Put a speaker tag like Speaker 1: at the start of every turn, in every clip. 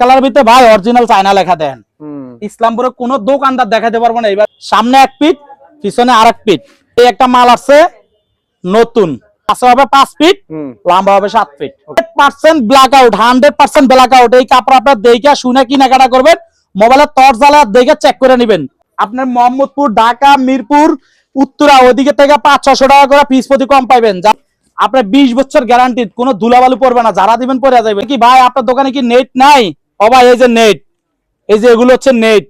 Speaker 1: Colour ভিতরে ভাই original China লেখা দেন। ইসলামপুরে কোন দোকানদার দেখাতে পারব না। এবার সামনে এক ফিট পিছনে আর এক ফিট এই একটা মাল আছে নতুন। হবে পাঁচ ফিট লম্বা হবে সাত feet percent blackout hundred percent blackout এই কাপড় আপনার দেখে শুনে কেনাকাটা করবেন। মোবাইলের টর্চ জ্বালা দেখে চেক করে নেবেন। আপনার মোহাম্মদপুর ঢাকা মিরপুর উত্তরা ওদিকে থেকে পাঁচ ছশো টাকা করে পিস প্রতি কম পাইবেন। আপনার বিশ বছর গ্যারান্টি কোনো ধুলাবালু পড়বে না। যারা দিবেন পরে যাবে কি ভাই আপনার দোকানে কি নেট নাই? ভাই, এই যে নেট এই যে এগুলো হচ্ছে নেট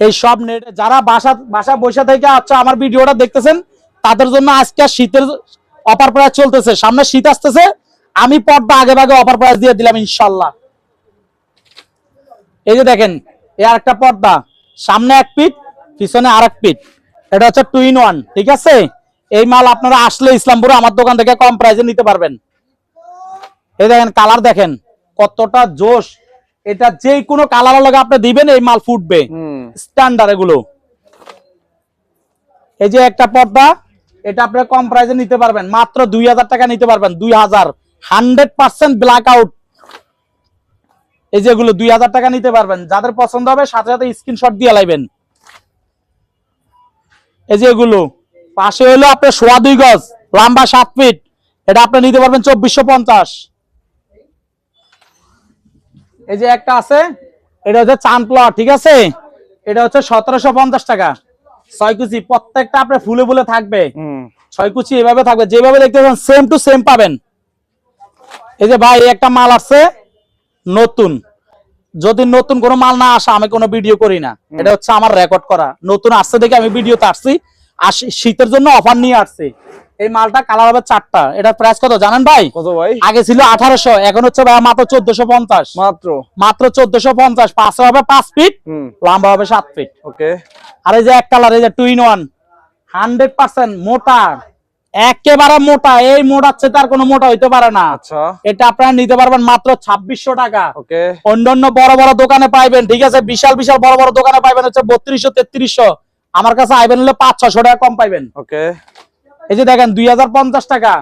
Speaker 1: এই সব নেট যারা বাসা বাসা বসে থেকে আচ্ছা আমার ভিডিওটা দেখতেছেন, তাদের জন্য আজকে শীতের অপার প্রাইস চলতেছে। সামনে শীত আসতেছে, আমি পর্দা আগে ভাগে অপার প্রাইস দিয়ে দিলাম ইনশাল্লাহ। এই যে দেখেন, এই আরেকটা পর্দা, সামনে এক পিট পিছনে আর এক পিট এটা হচ্ছে টু ইন ওয়ান ঠিক আছে? এই মাল আপনারা আসলে ইসলামপুরে আমার দোকান থেকে কম প্রাইসে নিতে পারবেন। এই দেখেন কালার দেখেন, কতটা জোশ। এটা যে কোনো কালারের লগে আপনি দিবেন এই মাল ফুটবে। স্ট্যান্ডার্ড এগুলো। এই যে একটা পর্দা এটা আপনি কম প্রাইসে নিতে পারবেন। মাত্র দুই হাজার টাকা নিতে পারবেন দুই হাজার। হান্ড্রেড পার্সেন্ট ব্ল্যাক আউট এই যেগুলো দুই হাজার টাকা নিতে পারবেন। যাদের পছন্দ হবে সাথে সাথে স্ক্রিনশট দিয়ে লাইবেন। এই যে এগুলো পাশে হলো আপনার সোয়া দুই গজ লম্বা সাত ফিট এটা আপনি নিতে পারবেন চব্বিশশো পঞ্চাশ। এই যে একটা আছে এটা হচ্ছে চানপ্লা ঠিক আছে? এটা হচ্ছে সতেরোশো পঞ্চাশ টাকা। ছয় কুচি প্রত্যেকটা আপনার ফুলে ফুলে থাকবে। ছয় কুচি এভাবে থাকবে যেভাবে দেখতে পাবেন সেম টু সেম পাবেন। এই যে ভাই একটা মাল আসছে নতুন। যদি নতুন কোনো মাল না আসে আমি কোনো ভিডিও করি না। এটা হচ্ছে আমার রেকর্ড করা। নতুন আসছে দেখে আমি ভিডিওতে আসছি। আর শীতের জন্য অফার নিয়ে আসছি। এই মালটা কালার হবে চারটা। এটা প্রাইস কত? জানেন ভাই?
Speaker 2: কত ভাই?
Speaker 1: আগে ছিল আঠারোশো এখন হচ্ছে ভাই মাত্র চোদ্দশো পঞ্চাশ।
Speaker 2: মাত্র?
Speaker 1: মাত্র চোদ্দশো পঞ্চাশ পাশে হবে পাঁচ ফিট লম্বা হবে সাত ফিট
Speaker 2: ওকে।
Speaker 1: আর এই যে এক কালার এই যে two in one hundred percent মোটা একেবারে মোটা। এই মোটার চেয়ে তার কোনো মোটা হইতে পারে না।
Speaker 2: আচ্ছা।
Speaker 1: এটা আপনারা নিতে পারবেন মাত্র ছাব্বিশশো টাকা।
Speaker 2: ওকে।
Speaker 1: অন্যান্য বড় বড় দোকানে পাইবেন ঠিক আছে? বিশাল বিশাল বড় বড় দোকানে পাইবেন হচ্ছে বত্রিশশো তেত্রিশশো। আমার কাছে আইবেন হলে পাঁচ ছশো টাকা কম পাইবেন।
Speaker 2: ওকে।
Speaker 1: এই যে দেখেন দুই হাজার পঞ্চাশ টাকা।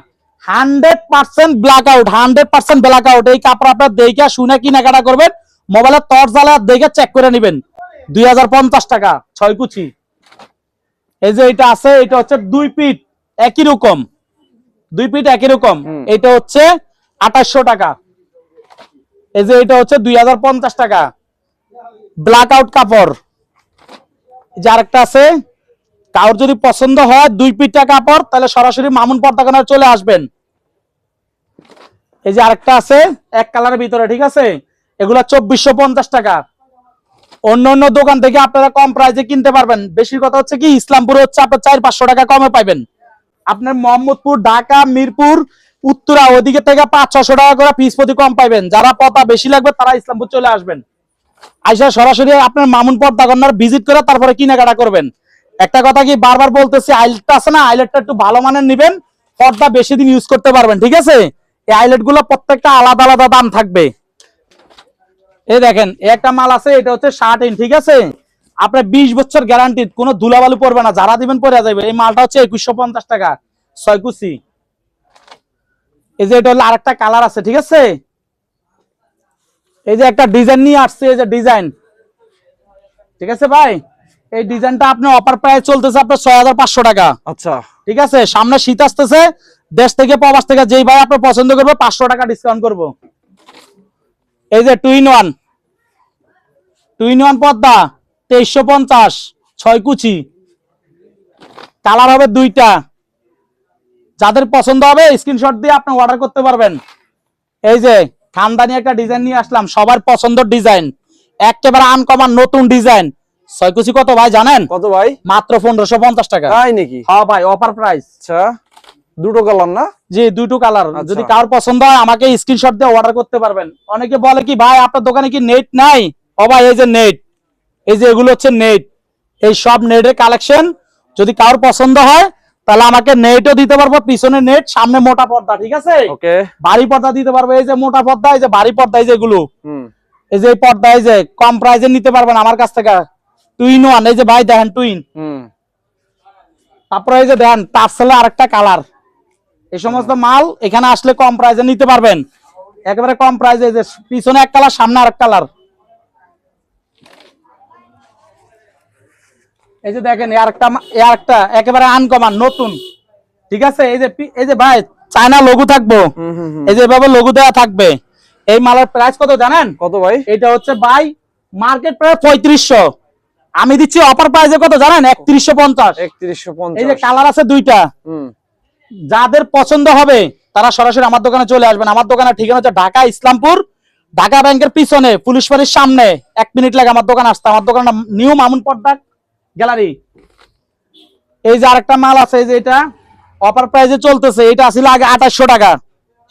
Speaker 1: Hundred percent blackout hundred percent blackout এই কাপড় আপনার দেখে শুনে কেনাকাটা করবেন মোবাইলের টর্চ জ্বালা দেখে চেক করে নেবেন। দুই হাজার পঞ্চাশ টাকা ছয় কুচি। এই যে এটা আছে এটা হচ্ছে দুই পিট একই রকম। দুই পিট একই রকম। এটা হচ্ছে আঠাশশো টাকা। এই যে এটা হচ্ছে দুই হাজার পঞ্চাশ টাকা। ব্ল্যাক আউট কাপড় যে আরেকটা আছে কারোর যদি পছন্দ হয় দুই পিঠটা কাপড়, তাহলে সরাসরি মামুন পর্দাখানায় চলে আসবেন। এই যে আরেকটা আছে, এক কালারের ভিতরে, ঠিক আছে? এগুলা চব্বিশশো পঞ্চাশ টাকা। অন্য অন্য দোকান থেকে আপনারা কম প্রাইসে কিনতে পারবেন। বেশি কথা হচ্ছে কি, ইসলামপুরে হচ্ছে আপনার চার পাঁচশো টাকা কমে পাইবেন। আপনার মোহাম্মদপুর, ঢাকা, মিরপুর, উত্তরা, ওদিকে থেকে পাঁচ ছশো টাকা করে পিস প্রতি কম পাইবেন। যারা পতা বেশি লাগবে, তারা ইসলামপুর চলে আসবেন। আইসা সরাসরি আপনার মামুন পর্দা কর্নার ভিজিট করে তারপরে কেনাকাটা করবেন। একটা কথা কি বারবার বলতেছি, আইলেটটা আছে না, আইলেটটা একটু ভালো মানের নিবেন, পর্দা বেশি দিন ইউজ করতে পারবেন, ঠিক আছে? এই আইলেটগুলো প্রত্যেকটা আলাদা আলাদা দাম থাকবে। এই দেখেন একটা মাল আছে, এটা হচ্ছে ষাট ইন ঠিক আছে? আপনার বিশ বছর গ্যারান্টি কোনো ধুলাবালু পড়বে না, যারা দিবেন পরে যাবে এই মালটা হচ্ছে একুশশো পঞ্চাশ টাকা, ছয় কুচি। এই যে এটা হলো আরেকটা কালার আছে, ঠিক আছে? এই যে একটা ডিজাইন নিয়ে আসছে, এই যে ডিজাইন ঠিক আছে ভাই? এই ডিজাইনটা আপনার অফার প্রাইস চলতেছে আপনার ছয় হাজার পাঁচশো টাকা।
Speaker 2: আচ্ছা।
Speaker 1: ঠিক আছে? সামনে শীত আসতেছে দেশ থেকে প্রবাস থেকে যেই ভাই আপনার পছন্দ করবে পাঁচশো টাকা ডিসকাউন্ট করব। এই যে two in one two in one Padma তেইশশো পঞ্চাশ ছয় কুচি। কালার হবে দুইটা। যাদের পছন্দ হবে স্ক্রিনশট দিয়ে আপনি অর্ডার করতে পারবেন। এই যে খানদানি একটা ডিজাইন নিয়ে আসলাম সবার পছন্দের ডিজাইন একেবারে আনকমন নতুন ডিজাইন ছয় কুচি কত ভাই জানেন?
Speaker 2: কত ভাই?
Speaker 1: মাত্র পনেরোশো পঞ্চাশ টাকা।
Speaker 2: তাই নাকি?
Speaker 1: হ্যাঁ ভাই অফার প্রাইস
Speaker 2: আচ্ছা দুটো কালার না?
Speaker 1: জি দুটো কালার
Speaker 2: আচ্ছা।
Speaker 1: যদি কার পছন্দ হয় আমাকে স্ক্রিনশট দিয়ে অর্ডার করতে পারবেন। অনেকে বলে কি ভাই আপনার দোকানে কি নেট নাই? ও ভাই এই যে নেট এই যে এগুলো হচ্ছে নেট এই সব নেটের কালেকশন যদি কারোর পছন্দ হয় তাহলে আমাকে নেটও দিতে পারব। পিছনে নেট সামনে মোটা পর্দা ঠিক আছে?
Speaker 2: ওকে।
Speaker 1: ভারী পর্দা দিতে পারব। এই যে মোটা পর্দা এই যে ভারী পর্দা এই যে এগুলো। এই যে পর্দা এই যে কম প্রাইসে নিতে পারবেন আমার কাছ থেকে। টুইন ওয়ান এই যে ভাই দেখেন টুইন তারপরে এই যে দেখেন তার আরেকটা কালার এই সমস্ত মাল এখানে আসলে কম প্রাইজে নিতে পারবেন। একেবারে কম প্রাইজে যে পিছনে এক কালার সামনে আরেক কালার এই যে দেখেন আরেকটা একেবারে আনকমান নতুন। ঠিক আছে? এই যে এই যে ভাই চায়না লঘু থাকব। এই যে এভাবে লঘু দেওয়া থাকবে। এই মালের প্রাইস কত জানেন?
Speaker 2: কত ভাই?
Speaker 1: এটা হচ্ছে ভাই মার্কেট প্রায় পঁয়ত্রিশশো। আমি দিচ্ছি অফার প্রাইসে কত জানেন? একত্রিশশো পঞ্চাশ।
Speaker 2: একত্রিশশো
Speaker 1: এই যে কালার আছে দুইটা। যাদের পছন্দ হবে তারা সরাসরি আমার দোকানে চলে আসবেন। আমার দোকানের ঠিকানা হচ্ছে ঢাকা ইসলামপুর ঢাকা ব্যাংকের পিছনে পুলিশ বাড়ির সামনে। এক মিনিট লাগে আমার দোকান আসতে। আমার দোকানের নিউ মামুন পর্দা গ্যালারি। এই যে আরেকটা মাল আছে এই যে এটা অফার প্রাইসে চলতেছে। এটা ছিল আগে আঠাশশো টাকা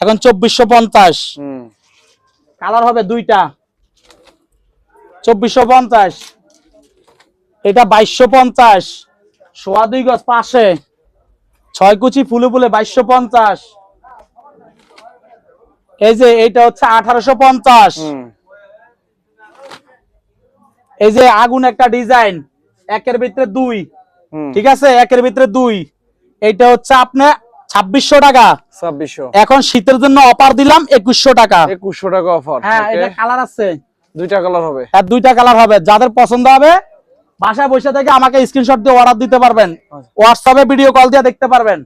Speaker 1: এখন চব্বিশশো পঞ্চাশ। কালার হবে দুইটা। চব্বিশশো পঞ্চাশ। এটা বাইশশো পঞ্চাশ। সোয়া দুই গজ পাশে। ছয় কুচি ফুলে ফুলে বাইশশো পঞ্চাশ। এই যে এইটা হচ্ছে আঠারোশো পঞ্চাশ। এই যে আগুন একটা ডিজাইন একের ভিতরে দুই। ঠিক আছে? একের ভিতরে দুই। এটা হচ্ছে আপনার ছাব্বিশশো টাকা।
Speaker 2: ছাব্বিশশো।
Speaker 1: এখন শীতের জন্য অফার দিলাম একুশশো টাকা।
Speaker 2: একুশশো টাকা অফার
Speaker 1: হ্যাঁ এটা কালার আছে।
Speaker 2: দুইটা কালার হবে।
Speaker 1: আর দুইটা কালার হবে। যাদের পছন্দ হবে বাসায় বসে থেকে আমাকে স্ক্রিনশট দিয়ে অর্ডার দিতে পারবেন। হোয়াটসঅ্যাপে ভিডিও কল দিয়ে দেখতে পারবেন।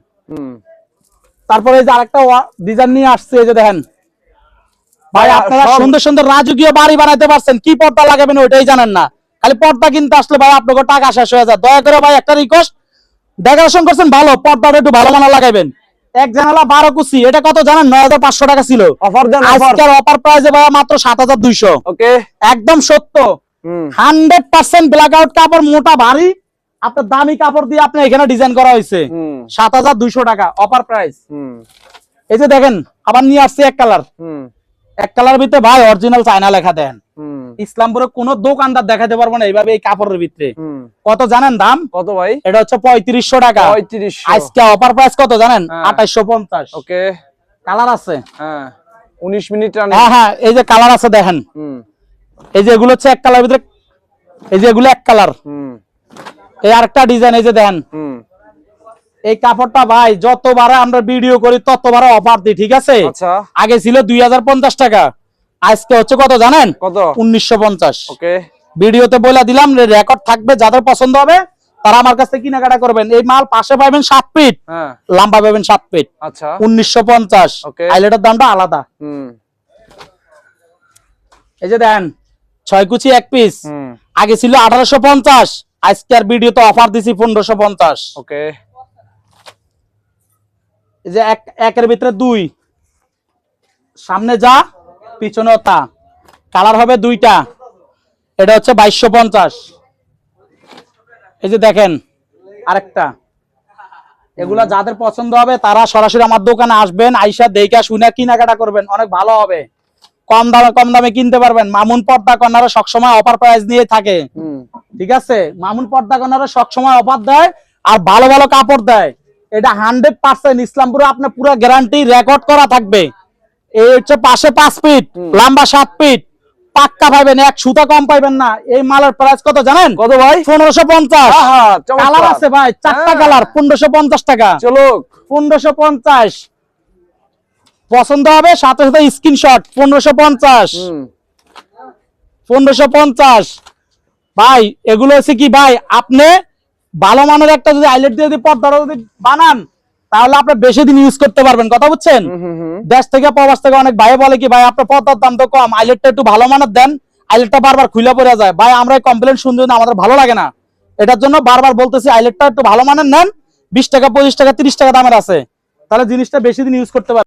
Speaker 1: তারপরে এই যে আরেকটা ডিজাইন নিয়ে আসছে এই যে দেখেন। ভাই
Speaker 2: ভাই,
Speaker 1: আপনারা সুন্দর সুন্দর রাজকীয় বাড়ি বানাতে পারছেন কি পর্দা লাগাবেন ওইটাই জানেন না। খালি পর্দা কিনতে আসলে ভাই আপনাকে টাকা শেষ হয়ে যায়। দয়া করে ভাই একটা রিকোয়েস্ট ডেকোরেশন করছেন ভালো পর্দাটা একটু ভালো মানা লাগাইবেন। এক জানালা বারো কুচি এটা কত জানেন? নয় হাজার পাঁচশো টাকা ছিল।
Speaker 2: অফার দেন অফার
Speaker 1: আজকের অফার প্রাইসে ভাই মাত্র সাত হাজার দুইশো।
Speaker 2: ওকে
Speaker 1: একদম সত্য। হান্ড্রেড পার্সেন্ট ব্ল্যাক আউট কাপড় মোটা ভারী। আপনার দামি কাপড় দিয়ে আপনি এখানে ডিজাইন করা হয়েছে। সাত হাজার দুইশো টাকা অফার প্রাইস এই যে দেখেন আবার নিয়ে আসছে এক কালার এক কালার ভিতরে ভাই অরিজিনাল চায়না লেখা দেন ইসলামপুরে কোন দোকানদার দেখাতে পারব না এইভাবে এই কাপড়ের ভিতরে। কত জানেন দাম?
Speaker 2: কত ভাই?
Speaker 1: এটা হচ্ছে পঁয়ত্রিশশো টাকা।
Speaker 2: পঁয়ত্রিশশো।
Speaker 1: আজকে অফার প্রাইস কত জানেন?
Speaker 2: হ্যাঁ।
Speaker 1: আঠাইশো পঞ্চাশ।
Speaker 2: ওকে।
Speaker 1: কালার আছে।
Speaker 2: হ্যাঁ। উনিশ মিনিট
Speaker 1: হ্যাঁ হ্যাঁ এই যে কালার আছে দেখেন। এই যে এগুলো হচ্ছে এক কালার ভিতরে এই যে এগুলো এক কালার। এই আরেকটা ডিজাইন এই যে
Speaker 2: হুম।
Speaker 1: এই কাপড়টা ভাই যতবারে আমরা ভিডিও করি ততবারে অফার দিই ঠিক আছে?
Speaker 2: আচ্ছা।
Speaker 1: আগে ছিল দুই টাকা আজকে হচ্ছে কত জানেন?
Speaker 2: কত?
Speaker 1: উনিশশো ভিডিওতে বলে দিলাম রেকর্ড থাকবে যাদের পছন্দ হবে তারা আমার কাছ থেকে কেনাকাটা করবেন। এই মাল পাশে পাবেন সাত ফিট
Speaker 2: হ্যাঁ।
Speaker 1: লম্বা পাবেন সাত ফিট
Speaker 2: আচ্ছা।
Speaker 1: উনিশশো পঞ্চাশ. হাইলাইটের দামটা আলাদা।
Speaker 2: হুম।
Speaker 1: এই যে দেন ছয় কুচি এক পিস আগে ছিল আঠারোশো পঞ্চাশ আজকে আর ভিডিওতে অফার দিছি পনেরোশো পঞ্চাশ।
Speaker 2: ওকে।
Speaker 1: যে এক একের ভিতরে দুই। সামনে যা পিছনে তা। কালার হবে দুইটা। এটা হচ্ছে বাইশশো পঞ্চাশ। এই যে দেখেন আরেকটা। এগুলা যাদের পছন্দ হবে তারা সরাসরি আমার দোকানে আসবেন আইসা দেখা শুনে কেনাকাটা করবেন। অনেক ভালো হবে। কম দামে কম দামে কিনতে পারবেন। মামুন পর্দা কর্নারে সবসময় অফার প্রাইস দিয়ে থাকে। ঠিক আছে? মামুন পর্দা কর্নারে সবসময় অফার দেয় আর ভালো ভালো কাপড় দেয়। এটা হান্ড্রেড পার্সেন্ট ইসলামপুরে আপনার পুরো গ্যারান্টি রেকর্ড করা থাকবে। এই হচ্ছে পাশে পাঁচ ফিট লম্বা সাত ফিট পাক্কা পাইবেন এক সুতা কম পাইবেন না। এই মালের প্রাইস কত জানেন?
Speaker 2: কত ভাই?
Speaker 1: পনেরোশো পঞ্চাশ। কালার আছে ভাই চারটা
Speaker 2: হ্যাঁ।
Speaker 1: কালার পনেরোশো পঞ্চাশ টাকা।
Speaker 2: চলো
Speaker 1: পনেরোশো পঞ্চাশ। পছন্দ হবে সাথে সাথে স্ক্রিনশট পনেরোশো পঞ্চাশ। পনেরোশো পঞ্চাশ। ভাই এগুলো হচ্ছে কি ভাই আপনি ভালো মানের একটা যদি আইলেট দিয়ে যদি পর্দাটা যদি বানান তাহলে আপনি বেশি দিন ইউজ করতে পারবেন কথা বুঝছেন? দেশ থেকে প্রবাস থেকে অনেক ভাই বলে কি ভাই আপনার পর্দার দাম তো কম আইলেটটা একটু ভালো মানের দেন আইলেটটা বারবার খুলে পড়ে যায়। ভাই আমরা কমপ্লেন শুনছি না আমাদের ভালো লাগে না। এটার জন্য বারবার বলতেছি আইলেটটা একটু ভালো মানের নেন বিশ টাকা পঁচিশ টাকা তিরিশ টাকা দামের আছে। তাহলে জিনিসটা বেশি দিন ইউজ করতে পারবেন।